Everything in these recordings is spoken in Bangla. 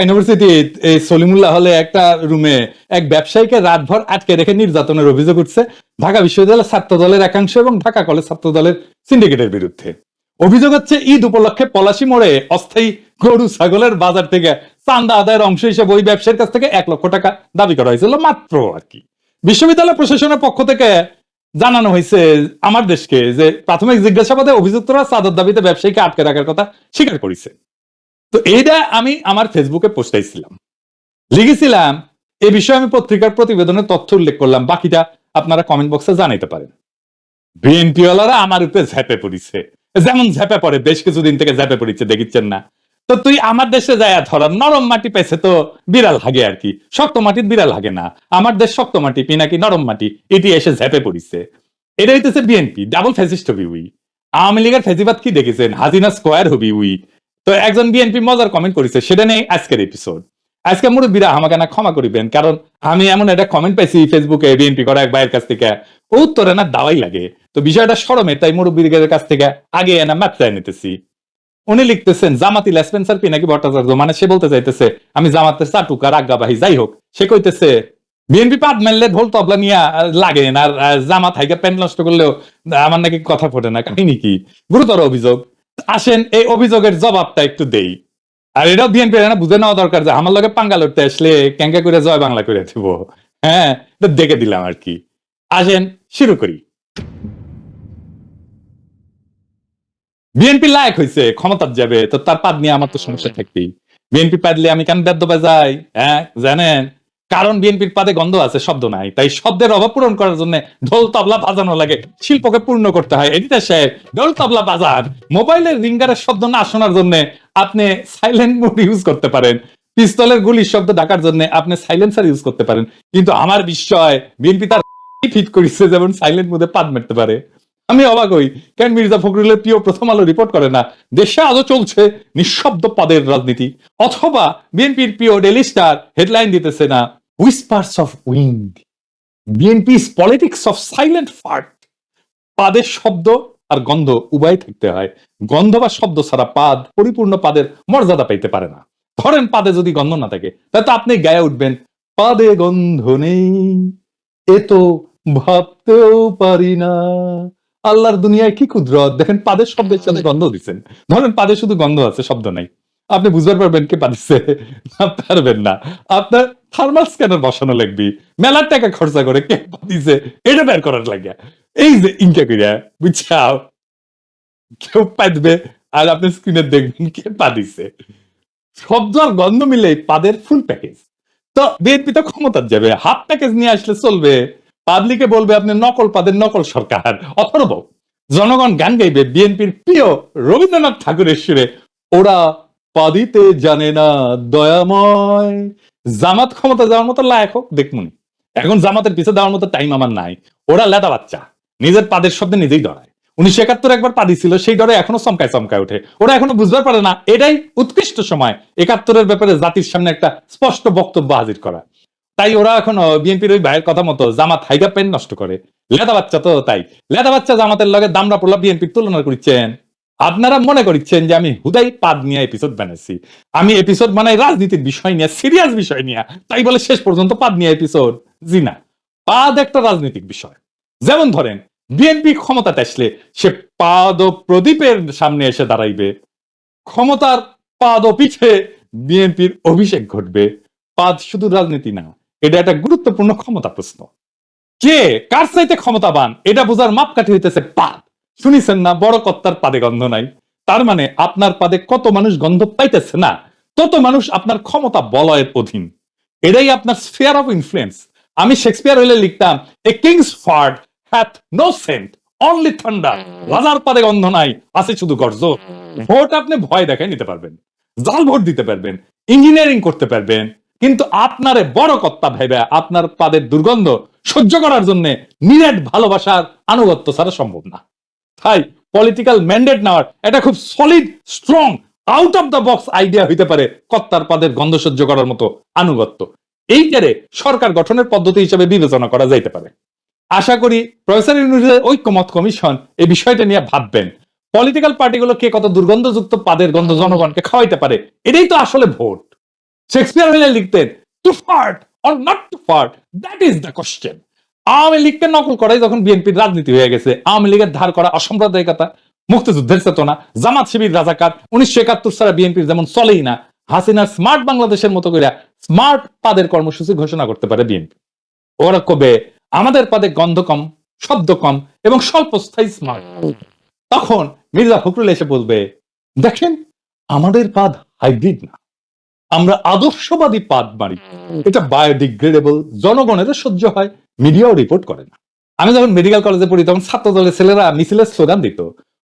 ইউনিভার্সিটি সলিমুল্লাহ হলে একটা রুমে এক ব্যবসায়ীকে রাতভর আটকে রেখে নির্যাতনের অভিযোগ উঠছে ঢাকা বিশ্ববিদ্যালয়ের ছাত্র দলের একাংশ এবং ঢাকা কলেজ ছাত্র দলের সিন্ডিকেটের বিরুদ্ধে। অভিযোগ হচ্ছে, ঈদ উপলক্ষে পলাশি মোড়ে অস্থায়ী গরু ছাগলের বাজার থেকে চান্দা আদায়ের অংশ হিসেবে ওই ব্যবসায়ীর কাছ থেকে এক লক্ষ টাকা দাবি করা হয়েছিল, মাত্র আর কি। বিশ্ববিদ্যালয় প্রশাসনের পক্ষ থেকে জানানো হয়েছে আমার দেশকে যে প্রাথমিক জিজ্ঞাসাবাদে অভিযুক্তরা চাঁদার দাবিতে ব্যবসায়ীকে আটকে রাখার কথা স্বীকার করেছে। তো এইটা আমি আমার ফেসবুকে পোস্টাইছিলাম লিখেছিলাম, এ বিষয়ে আমি পত্রিকার প্রতিবেদনের তথ্য উল্লেখ করলাম। বাকিটা আপনারা কমেন্ট বক্সে জানাইতে পারেন। বিএনপি ওয়ালারা আমার উপরে ঝেপে পড়িছে। যেমন ঝেপে পড়ে, বেশ কিছুদিন থেকে ঝেপে পড়িছে, দেখিচ্ছেন না। তো তুই আমার দেশে যায় ধর, নরম মাটি পেছে তো বিড়াল হাগে আর কি। শক্ত মাটির বিড়াল হাগে না। আমার দেশ শক্ত মাটি পিনাকি নরম মাটি? এটি এসে ঝেপে পড়িছে। এটা হইতেছে বিএনপি ডাবল ফ্যাসিস্ট হবি উই। আওয়ামী লীগের ফেসিবাদ কি দেখেছেন? হাজিনা স্কোয়ার হবি উই। তো একজন বিএনপি মজার কমেন্ট করেছে, সেটা নেই আজকের এপিসোড আজকে মুরব্বীরা আমাকে না ক্ষমা করিবেন, কারণ আমি এমন একটা কমেন্ট পাইছি ফেসবুকে বিএনপি করা এক ভাইয়ের কাছ থেকে। উত্তরে না দাওয়াই লাগে। তো বিষয়টা সরমে, তাই মুরব্বীদের কাছ থেকে আগে এনা মাত্রায় নিতেছি। উনি লিখতেছেন, জামাতি লেসপেন্সার পিনাকি ভট্টাচার্য? মানে সে বলতে চাইতেছে, আমি জামাতের চাটুকা, রাগ্গাবাহী, যাই হোক। সে কইতেছে বিএনপি পাত মারলে ঢোল তবলা নিয়ে লাগে আর জামাত হাইকে প্যান্ট নষ্ট করলেও আমার নাকি কথা ফোটে না, কাহিনী কি? গুরুতর অভিযোগ। আসেন, এই অভিযোগের জবাবটা একটু দেই। আর এটাও বিএনপি না, বুঝে নেওয়া দরকার যে আমার লগে পাঙ্গা লড়তে আসলে ক্যাঙ্কা করে জয় বাংলা করে দিব। হ্যাঁ এটা দেখে দিলাম আর কি। আসেন, শুরু করি। বিএনপি লায়ক হয়েছে ক্ষমতার যাবে, তো তার পাদ নিয়ে আমার তো সমস্যা থাকবেই। বিএনপি পাদলে আমি কেন বেদ্য বাজাই হ্যাঁ জানেন? কারণ বিএনপির পাদে গন্ধ আছে, শব্দ নাই। তাই শব্দের অভাব পূরণ করার জন্য ঢোল, তবলা বাজানো লাগে। শিল্পকে পূর্ণ করতে হয়। এডিটার সাহেব, ঢোল, তবলা বাজার মোবাইলের রিঙ্গারের শব্দ না শোনার জন্য আপনি সাইলেন্ট মোড ইউজ করতে পারেন। পিস্তলের গুলির শব্দ ডাকার জন্য আপনি সাইলেন্সার ইউজ করতে পারেন। কিন্তু আমার বিষয় বিএনপি তার ফিট করেছে যেমন সাইলেন্ট মোডে পাদ মারতে পারে? আমি অবাক হই। কেন মির্জা ফখরুলের প্রিয় প্রথম আলো রিপোর্ট করে না? দেশে আজও চলছে নিঃশব্দ পদের রাজনীতি। অথবা বিএনপির প্রিয় ডেলি স্টার হেডলাইন দিতেছে না। Whispers of wind BNP politics of silent fart পাদের শব্দ আর গন্ধ উভয় থাকতে হয়। গন্ধ বা শব্দ ছাড়া পাদ পরিপূর্ণ পাদের মর্যাদা পাইতে পারে না। ধরেন পাদে যদি গন্ধ না থাকে, তাহলে তো আপনি গায়ে উঠবেন। পাদে গন্ধ নেই। এ তো ভাবতেও পারি না। আল্লাহর দুনিয়ায় কি কুদরত? দেখেন পাদের শব্দের সাথে গন্ধ দিচ্ছেন। ধরেন পাদে শুধু গন্ধ আছে, শব্দ নাই। আপনি বুঝতে পারবেন কে না, পারবেন না। আপনার থার্মাল স্ক্যানার বসানো লাগবে? মেলার টাকা খরচা করে কে পাদিছে এটা বের করার লাগে এই যে ইনকা করিয়া বুঝছাও? কেউ পাদবে আর আপনি স্ক্রিনে দেখবেন কে পাদিছে শব্দ আর গন্ধ মিলে পাদের ফুল প্যাকেজ তো বিএনপি তো ক্ষমতার যাবে হাফ প্যাকেজ নিয়ে আসলে চলবে। পাবলিকে বলবে, আপনি নকল পাদের নকল সরকার। অথর্ব, জনগণ গান গাইবে বিএনপির প্রিয় রবীন্দ্রনাথ ঠাকুরের সুরে। ওরা পাদিতে জানে না দয়াময়। জামাত ক্ষমতা যাওয়ার মতো লায়ক হোক, দেখমুনি। এখন জামাতের পিছে দেওয়ার মতো টাইম আমার নাই। ওরা লেদা বাচ্চা। নিজের পাদের শব্দে নিজেই ডরায় উনিশশো একাত্তর একবার পাদি ছিল, সেই ডরে এখনও চমকায় চমকায় ওঠে। ওরা এখনও বুঝতে পারে না, এটাই উৎকৃষ্ট সময়। একাত্তরের ব্যাপারে জাতির সামনে একটা স্পষ্ট বক্তব্য হাজির করা। তাই ওরা এখনও বিএনপির ওই ভাইয়ের কথা মতো জামাত হাইগা পেন নষ্ট করে। লেদা বাচ্চা তো তাই। লেদা বাচ্চা জামাতের লগে দামরা পোলা বিএনপির তুলনা করছেন। আপনারা মনে করছেন যে আমি হুদাই পাদ নিয়ে এপিসোড বানাইছি। আমি এপিসোড বানাই রাজনীতির বিষয় নিয়ে সিরিয়াস বিষয় নিয়ে। তাই বলে শেষ পর্যন্ত পাদ নিয়ে এপিসোড জি না। পাদ একটা রাজনৈতিক বিষয়। যেমন ধরেন, বিএনপি ক্ষমতাতে আসলে সে পাদ ও প্রদীপের সামনে এসে দাঁড়াইবে। ক্ষমতার পাদ ও পিঠে বিএনপির অভিষেক ঘটবে। পাদ শুধু রাজনীতি না, এটা একটা গুরুত্বপূর্ণ ক্ষমতা প্রশ্ন। কে কার চাইতে ক্ষমতাবান, এটা বোঝার মাপকাঠি হইতেছে পাদ। শুনিছেন না, বড় কর্তার পাদে গন্ধ নাই। তার মানে আপনার পাদে কত মানুষ গন্ধ পাইতেছে না, তত মানুষ আপনার ক্ষমতা বলয়ের অধীন। এটাই আপনার স্ফিয়ার অফ ইনফ্লুয়েন্স আমি শেক্সপিয়ার হইলে লিখতাম a kings fart hath no scent only thunder রাজার পাদে গন্ধ নাই, আছে শুধু গর্জ। ভোট আপনি ভয় দেখায় নিতে পারবেন, জাল ভোট দিতে পারবেন ইঞ্জিনিয়ারিং করতে পারবেন। কিন্তু আপনারে বড় কর্তা ভেবে আপনার পাদের দুর্গন্ধ সহ্য করার জন্য নিরেট ভালোবাসার আনুগত্য ছাড়া সম্ভব না। তাই পলিটিক্যাল ম্যান্ডেট নেওয়ার এটা খুব solid strong out of the box idea হইতে পারে কর্তার পাদের গন্ধ সহ্য করার মতো আনুগত্য। এই এইটারে সরকার গঠনের পদ্ধতি হিসেবে বিবেচনা করা যাইতে পারে। আশা করি প্রফেসর ইউনিভার্সিটির ঐক্যমত কমিশন এই বিষয়টা নিয়ে ভাববেন। পলিটিক্যাল পার্টিগুলো কে কত দুর্গন্ধযুক্ত পাদের গন্ধ জনগণকে খাওয়াইতে পারে, এটাই তো আসলে ভোট। শেক্সপিয়ার হইলে লিখতেন to fart or not to fart that is the question Awami লীগকে নকল করাই যখন বিএনপির রাজনীতি হয়ে গেছে, আওয়ামী লীগের ধার করা অসাম্প্রদায়িকতা, মুক্তিযুদ্ধের চেতনা, জামাত শিবির রাজাকার, উনিশশো একাত্তর সালে বিএনপির যেমন চলেই না, হাসিনার স্মার্ট বাংলাদেশের মতো করে স্মার্ট পাদের কর্মসূচি ঘোষণা করতে পারে বিএনপি। ওরা কবে আমাদের পদে গন্ধ কম, শব্দ কম এবং স্বল্পস্থায়ী স্মার্ট। তখন মির্জা ফখরুল এসে বলবে, দেখেন, আমাদের পাদ হাইব্রিড না। আমরা আদর্শবাদী পাদ মারি। এটা বায়োডিগ্রেডেবল জনগণের সহ্য হয় মিডিয়াও রিপোর্ট করে না। আমি যখন মেডিকেল কলেজে পড়ি, তখন ছাত্র দলের ছেলেরা মিছিলের স্লোগান দিত,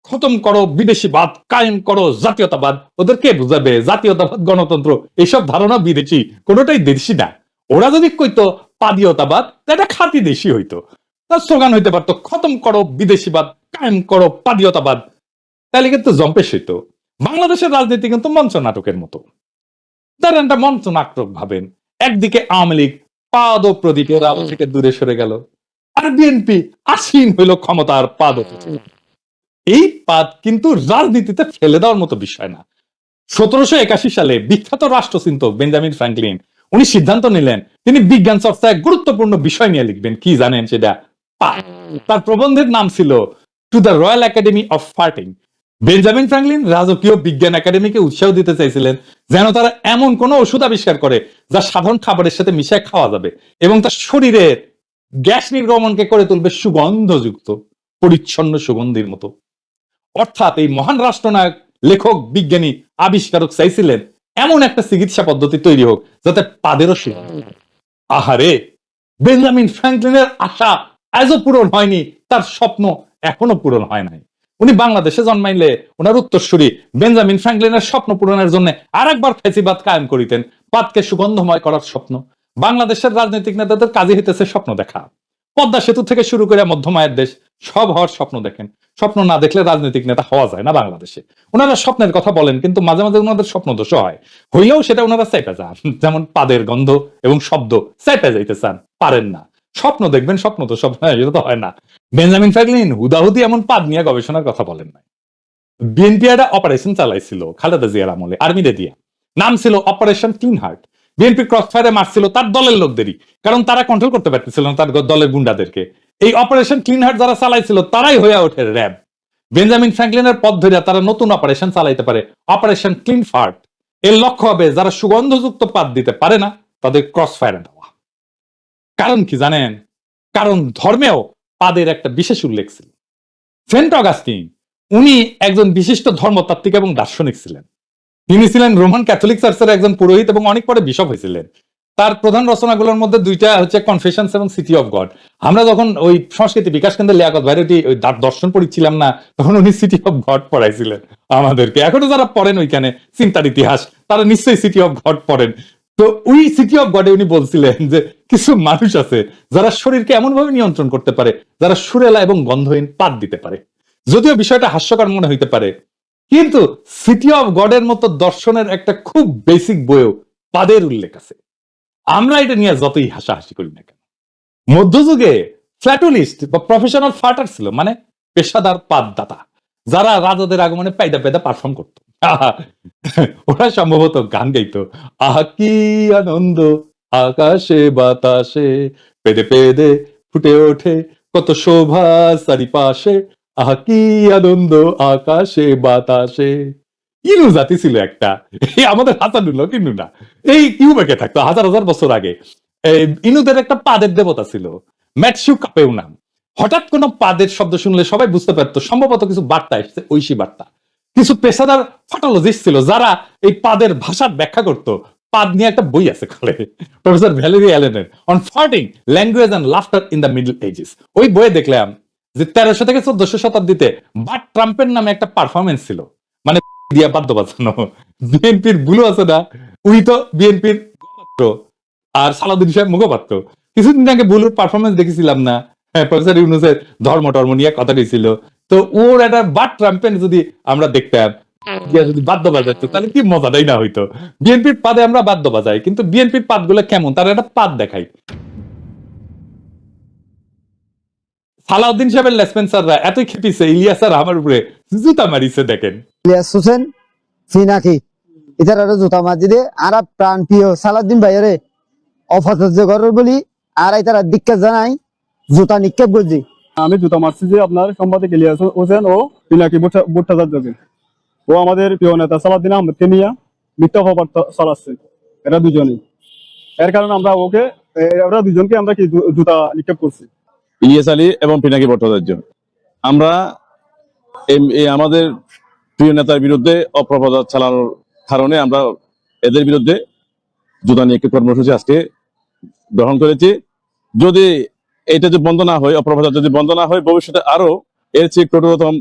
খতম করো বিদেশিবাদ, কায়েম করো জাতীয়তাবাদ। ওদের কে বুঝাবে? জাতীয়তাবাদ, গণতন্ত্র এইসব ধারণা বিদেশি, কোনোটাই দেশি না। ওরা যদি কইতো পাদীয়তাবাদ এটা খাতি দেশি হইতো। তার স্লোগান হইতে পারতো, খতম করো বিদেশিবাদ, কায়েম করো পাদীয়তাবাদ। তাহলে কিন্তু জম্পেশ হইতো। বাংলাদেশের রাজনীতি কিন্তু মঞ্চ নাটকের মতো। তারা একটা মঞ্চ নাটক ভাবেন। একদিকে আওয়ামী লীগ পাদ প্রদীপের আলো থেকে দূরে সরে গেল। আর বিএনপি আসীন হইল ক্ষমতার পাদ এই পাদ কিন্তু রাজনীতিতে ফেলে দেওয়ার মতো বিষয় না। সতেরোশো একাশি সালে বিখ্যাত রাষ্ট্রচিন্তক বেঞ্জামিন ফ্র্যাঙ্কলিন উনি সিদ্ধান্ত নিলেন তিনি বিজ্ঞান চর্চায় গুরুত্বপূর্ণ বিষয় নিয়ে লিখবেন। কি জানেন সেটা? তার প্রবন্ধের নাম ছিল to the royal academy of farting Benjamin Franklin রাজকীয় বিজ্ঞান একাডেমিকে উৎসাহ দিতে চাইছিলেন যেন তারা এমন কোন ওষুধ আবিষ্কার করে যা সাধারণ খাবারের সাথে মিশিয়ে খাওয়া যাবে এবং তার শরীরের গ্যাস নির্গমনকে করে তুলবে সুগন্ধযুক্ত, পরিচ্ছন্ন সুগন্ধির মতো অর্থাৎ এই মহান রাষ্ট্রনায়ক, লেখক, বিজ্ঞানী, আবিষ্কারক চাইছিলেন এমন একটা চিকিৎসা পদ্ধতি তৈরি হোক যাতে পাদেরও। আহারে, বেঞ্জামিন ফ্র্যাঙ্কলিনের আশা আজও পূরণ হয়নি, তার স্বপ্ন এখনও পূরণ হয় নাই উনি বাংলাদেশে জন্মাইলে ওনার উত্তরসূরি বেঞ্জামিন ফ্র্যাঙ্কলিনের স্বপ্ন পূরণের জন্য আর একবার ফেসিবাদ কায়েম করিতেন। পাতকে সুগন্ধময় করার স্বপ্ন। বাংলাদেশের রাজনৈতিক নেতাদের কাজে হইতেছে স্বপ্ন দেখা। পদ্মা সেতু থেকে শুরু করে মধ্যমায়ের দেশ, সব হওয়ার স্বপ্ন দেখেন। স্বপ্ন না দেখলে রাজনৈতিক নেতা হওয়া যায় না বাংলাদেশে। ওনারা স্বপ্নের কথা বলেন, কিন্তু মাঝে মাঝে ওনাদের স্বপ্ন দোষ হয়। হইলেও সেটা ওনারা চাইপে যান যেমন পাদের গন্ধ এবং শব্দ চাইপে যাইতে চান। পারেন না। স্বপ্ন দেখবেন, স্বপ্ন তো স্বপ্ন এটা তো হয় না। বেঞ্জামিন ফ্র্যাঙ্কলিন হুদাহুদি এমন পাদ নিয়ে গবেষণার কথা বলেন নাই। বিএনপি একটা অপারেশন চালাইছিল, খালেদা জিয়ার আমলে, আর্মিরে দিয়া। নাম ছিল operation clean heart. BNP cross ফায়ারে মারছিল তার দলের লোকদেরই, কারণ তারা কন্ট্রোল করতে পারতেছিল না তার দলের গুন্ডাদেরকে। এই অপারেশন ক্লিন হার্ট যারা চালাইছিল, তারাই হয়ে ওঠে র্যাব। বেঞ্জামিন ফ্র্যাঙ্কলিনের পথ ধরে তারা নতুন অপারেশন চালাইতে পারে, অপারেশন ক্লিন ফার্ট। এর লক্ষ্য হবে, যারা সুগন্ধযুক্ত পাত দিতে পারে না, তাদের ক্রস ফায়ারে কারণ কি জানেন? কারণ ধর্মেও পাদের একটা বিশেষ উল্লেখ ছিল। সেন্ট অগাস্টিন, উনি একজন বিশিষ্ট ধর্মতাত্ত্বিক এবং দার্শনিক ছিলেন। তিনি ছিলেন রোমান ক্যাথলিক চার্চের একজন পুরোহিত এবং অনেক পরে বিশপ হয়েছিলেন। তার প্রধান রচনাগুলোর মধ্যে দুইটা হচ্ছে কনফেশনস এবং সিটি অফ গড। আমরা যখন ওই সংস্কৃতি বিকাশ কেন্দ্রে লিয়াকত ভাইরটি ওই দার- দর্শন পড়িছিলাম না, তখন উনি সিটি অফ গড পড়াইছিলেন আমাদেরকে। এখনও যারা পড়েন ওইখানে চিন্তার ইতিহাস, তারা নিশ্চয়ই সিটি অফ গড পড়েন। তো ওই সিটি অফ গডে উনি বলছিলেন যে কিছু মানুষ আছে যারা শরীরকে এমন ভাবে নিয়ন্ত্রণ করতে পারে, যারা সুরেলা এবং গন্ধহীন পাত দিতে পারে। যদিও বিষয়টা হাস্যকর মনে হইতে পারে, কিন্তু সিটি অফ গডের মতো দর্শনের একটা খুব বেসিক বইও পাদের উল্লেখ আছে। আমরা এটা নিয়ে যতই হাসাহাসি করি না কেন, মধ্যযুগে ফ্ল্যাটুলিস্ট বা প্রফেশনাল ফাটার ছিল মানে পেশাদার পাদদাতা, যারা রাজাদের আগমনে পায়দা পেদা পারফর্ম করতো। ওরা সম্ভবত গান গাইতো। আহা, কি আনন্দ, আকাশে বাতাসে, পেদে পেদে ফুটে ওঠে কত শোভা চারিপাশে। আহা, কি আনন্দ, আকাশে বাতাসে। ইনু জাতি ছিল একটা। এই আমাদের হাসানুল্লাহ কিন্তু না এই কিউবেকে থাকতো? হাজার হাজার বছর আগে। ইনুদের একটা পাদের দেবতা ছিল। ম্যাটসু কাপেও নাম হঠাৎ কোন পাদের শব্দ শুনলে সবাই বুঝতে পারতো, সম্ভবত কিছু বার্তা এসছে, ঐশী বার্তা। কিছু পেশাদার ফাটোলজিস্ট ছিল যারা এই পাদের ভাষার ব্যাখ্যা করতো। পাদ নিয়ে একটা বই আছে কালে professor Valerie অ্যালেনের on farting language and laughter in the middle ages ওই বইয়ে দেখলাম যে তেরোশো থেকে চোদ্দশো শতাব্দীতে বাট ট্রাম্পের নামে একটা পারফরমেন্স ছিল। মানে দিয়া বাদ্য বাজানো। বিএনপির বুলো আছে না, উনি তো বিএনপির আর সালাউদ্দিন সাহেব মুখপাত্র। কিছুদিন আগে বুলুর পারফরমেন্স দেখেছিলাম না। হ্যাঁ প্রফেসর ইউনুসের ধর্ম টর্ম নিয়ে কথা ছিল তো ওর একটা বাট ট্রাম্পেন যদি আমরা দেখতাম যদি বাদ্য তাহলে কি না হইতো? বিএনপির পাদে আমরা বাদ্য বাজাই, কিন্তু বিএনপির কেমন? একটা পাদ দেখাই। সালাউদ্দিন সাহেবের এতই খেপিছে, ইলিয়াস আর আমার উপরে জুতা মারিছে, দেখেন। ইলিয়াস হোসেন পিনাকি ইতার আরও জুতা মাজি দে। আর প্রাণ প্রিয় সালাদ্দিন ভাইয়ারে অপচর্য করার বলি, আর ইতারা দিক্কা জানাই, জুতা নিক্ষেপ করছি। আমি জুতা মারছি যে আপনার সম্পাদক ইলিয়াস হোসেন ও পিনাকি ভট্টাচার্যকে ও আমাদের প্রিয় নেতা সালাদ্দিন আহমেদকে নিয়ে মিথ্যা খবর চালাচ্ছে। এরা দুজনেই। এর কারণে আমরা ওকে, এ- ওরা দুজনকে আমরা কি জুতা নিক্ষেপ করছি? ইলিয়াস আলী এবং পিনাকি ভট্টাচার্য। আমরা আমাদের প্রিয় নেতার বিরুদ্ধে অপপ্রচার চালানোর কারণে আমরা এদের বিরুদ্ধে জুতা নিক্ষেপ কর্মসূচি আজকে গ্রহণ করেছি। যদি এটা যদি বন্ধ না হয় অপপ্রচার যদি বন্ধ না হয় ভবিষ্যতে আরও এর চেয়ে কঠোরতম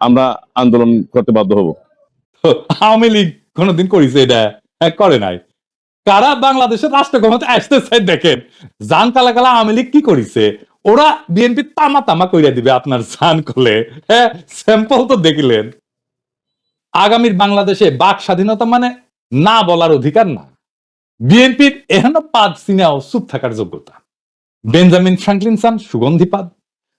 আমরা আন্দোলন করতে বাধ্য হব। আওয়ামী লীগ কোনোদিন করেছে এটা? হ্যাঁ, করে নাই। কারা বাংলাদেশের রাষ্ট্র ক্ষমতা আসতে চাই দেখেন জান কালা কালা আওয়ামী লীগ কি করেছে? ওরা বিএনপি তামা তামা কইরা দিবে আপনার জান করলে হ্যাঁ স্যাম্পল তো দেখিলেন। আগামীর বাংলাদেশে বাক স্বাধীনতা মানে না বলার অধিকার না। বিএনপির এহেন পাদ সিনেও চুপ থাকার যোগ্যতা। বেঞ্জামিন ফ্রাঙ্কলিন চান সুগন্ধি পাদ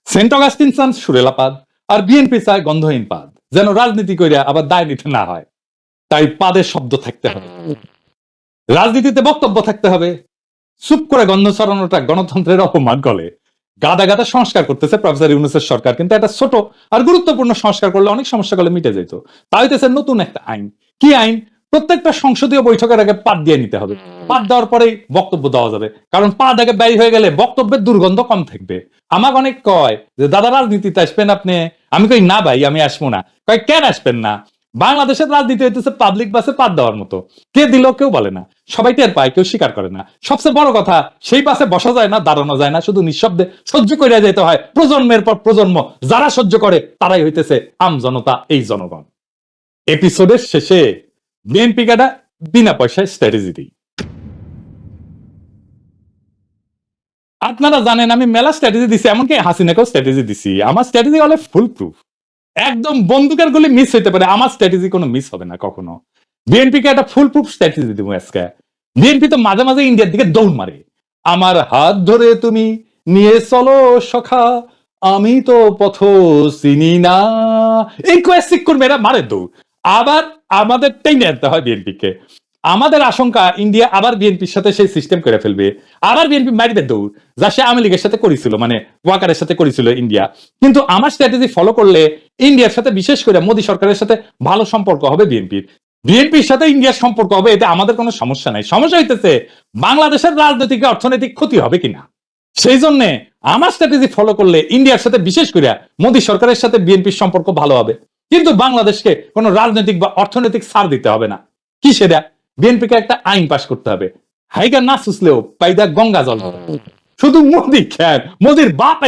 সেন্ট অগাস্টিন চান সুরেলা পাদ আর বিএনপি চায় গন্ধহীন পাদ যেন রাজনীতি কইরা আবার দায় নিতে না হয়। তাই পাদের শব্দ থাকতে হবে। রাজনীতিতে বক্তব্য থাকতে হবে। চুপ করে গন্ধ ছড়ানোটা গণতন্ত্রের অপমান গলে গাদা গাদা সংস্কার করতেছে প্রফেসর ইউনুসের সরকার, কিন্তু একটা ছোট আর গুরুত্বপূর্ণ সংস্কার করলে অনেক সমস্যা করলে মিটে যেত। তাই হইতেছে নতুন একটা আইন। কি আইন? প্রত্যেকটা সংসদীয় বৈঠকের আগে পাদ দিয়ে নিতে হবে। পাদ দেওয়ার পরেই বক্তব্য দেওয়া যাবে। কারণ পাদ আগে ব্যয় হয়ে গেলে বক্তব্যের দুর্গন্ধ কম থাকবে। আমাকে অনেক কয় যে দাদা রাজনীতিতে আসবেন আপনি? আমি কই না ভাই আমি আসব না। কয় কেন আসবেন না? বাংলাদেশের রাজনীতি হইতেছে পাবলিক বাসে পাদ দেওয়ার মতো। কে দিল কেউ বলে না। সবাই টের পায় কেউ স্বীকার করে না। সবচেয়ে বড় কথা সেই পাশে বসা যায় না দাঁড়ানো যায় না শুধু নিঃশব্দে সহ্য করিয়া যেতে হয়। প্রজন্মের পর প্রজন্ম যারা সহ্য করে তারাই হইতেছে আম জনতা এই জনগণ। এপিসোডের শেষে বিএনপি কাটা বিনা পয়সায় স্ট্র্যাটেজি দিই আপনারা জানেন আমি মেলা স্ট্র্যাটেজি দিছি এমনকি হাসিনাকেও স্ট্র্যাটেজি দিছি আমার স্ট্র্যাটেজি হলে ফুল প্রুফ একদম বন্দুকের গুলি মিস হইতে পারে আমার স্ট্র্যাটেজি কোনো মিস হবে না কখনো বিএনপি কে একটা ফুল প্রুফ স্ট্র্যাটেজি দিব আজকে বিএনপি তো মাঝে মাঝে ইন্ডিয়ার দিকে দৌড় মারে। আমার হাত ধরে তুমি নিয়ে চলো সখা, আমি তো পথ চিনি না। এই কোয়েসিক করবে এরা মারে দৌড়। আবার আমাদের টেনে আনতে হয় বিএনপি কে আমাদের আশঙ্কা, ইন্ডিয়া আবার বিএনপির সাথে সেই সিস্টেম করে ফেলবে। আবার বিএনপি মারিবে দৌড়, যা সে আওয়ামী সাথে করেছিল মানে ওয়াকারের সাথে করেছিল ইন্ডিয়া। কিন্তু আমার স্ট্র্যাটেজি ফলো করলে ইন্ডিয়ার সাথে, বিশেষ করে মোদী সরকারের সাথে ভালো সম্পর্ক হবে বিএনপির। বিএনপির সাথে ইন্ডিয়ার সম্পর্ক হবে, এতে আমাদের কোনো সমস্যা নাই। সমস্যা হইতেছে, বাংলাদেশের রাজনৈতিক, অর্থনৈতিক ক্ষতি হবে কিনা? সেই জন্য আমার স্ট্র্যাটেজি ফলো করলে ইন্ডিয়ার সাথে, বিশেষ করে মোদী সরকারের সাথে বিএনপির সম্পর্ক ভালো হবে। কিন্তু বাংলাদেশকে কোনো রাজনৈতিক বা অর্থনৈতিক সার দিতে হবে না। কি সেটা বিএনপিকে একটা আইন পাশ করতে হবে। হাইগা না সুসলেও পাইদা গঙ্গা জল। শুধু মোদি খ্যান মোদির বাপ